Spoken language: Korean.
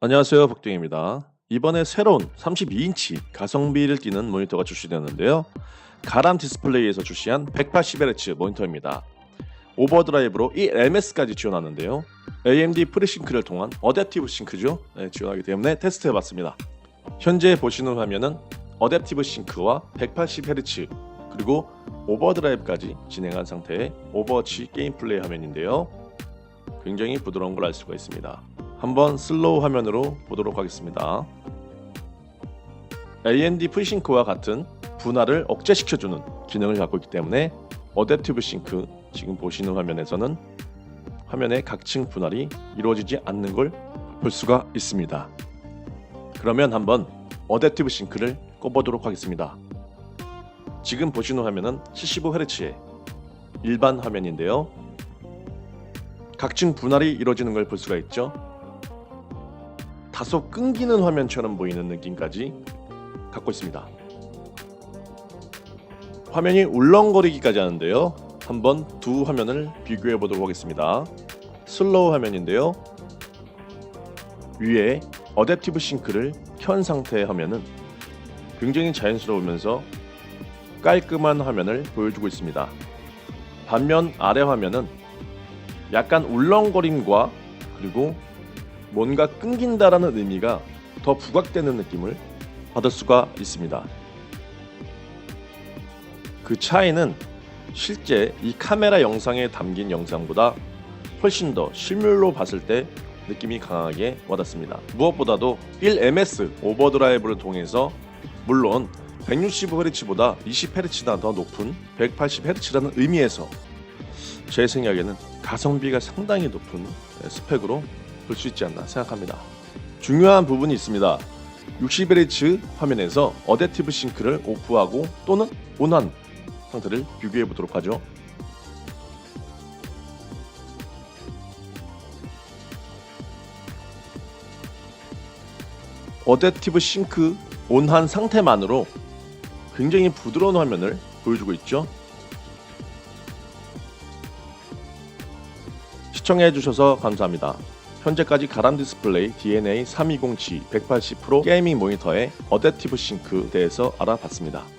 안녕하세요 복둥입니다. 이번에 새로운 32인치 가성비를 띠는 모니터가 출시되었는데요. 가람 디스플레이에서 출시한 180Hz 모니터입니다. 오버드라이브로 이 MS까지 지원하는데요. AMD 프리싱크를 통한 어댑티브 싱크죠. 네, 지원하기 때문에 테스트해봤습니다. 현재 보시는 화면은 어댑티브 싱크와 180Hz 그리고 오버드라이브까지 진행한 상태의 오버워치 게임 플레이 화면인데요. 굉장히 부드러운 걸 알 수가 있습니다. 한번 슬로우 화면으로 보도록 하겠습니다. AMD FreeSync와 같은 분할을 억제시켜주는 기능을 갖고 있기 때문에 어댑티브 싱크 지금 보시는 화면에서는 화면의 각층 분할이 이루어지지 않는 걸 볼 수가 있습니다. 그러면 한번 어댑티브 싱크를 꼽아보도록 하겠습니다. 지금 보시는 화면은 75Hz의 일반 화면인데요. 각층 분할이 이루어지는 걸 볼 수가 있죠. 다소 끊기는 화면처럼 보이는 느낌까지 갖고 있습니다. 화면이 울렁거리기까지 하는데요. 한번 두 화면을 비교해 보도록 하겠습니다. 슬로우 화면인데요. 위에 어댑티브 싱크를 켠 상태의 화면은 굉장히 자연스러우면서 깔끔한 화면을 보여주고 있습니다. 반면 아래 화면은 약간 울렁거림과 그리고 뭔가 끊긴다라는 의미가 더 부각되는 느낌을 받을 수가 있습니다. 그 차이는 실제 이 카메라 영상에 담긴 영상보다 훨씬 더 실물로 봤을 때 느낌이 강하게 와닿습니다. 무엇보다도 1ms 오버드라이브를 통해서 물론 165Hz보다 20Hz나 더 높은 180Hz라는 의미에서 제 생각에는 가성비가 상당히 높은 스펙으로 볼 수 있지 않나 생각합니다. 중요한 부분이 있습니다. 60Hz 화면에서 어댑티브 싱크를 오프하고 또는 온한 상태를 비교해 보도록 하죠. 어댑티브 싱크 온한 상태만으로 굉장히 부드러운 화면을 보여주고 있죠. 시청해 주셔서 감사합니다. 현재까지 가람 디스플레이 DNA 320G 180 프로 게이밍 모니터의 어댑티브 싱크 대해서 알아봤습니다.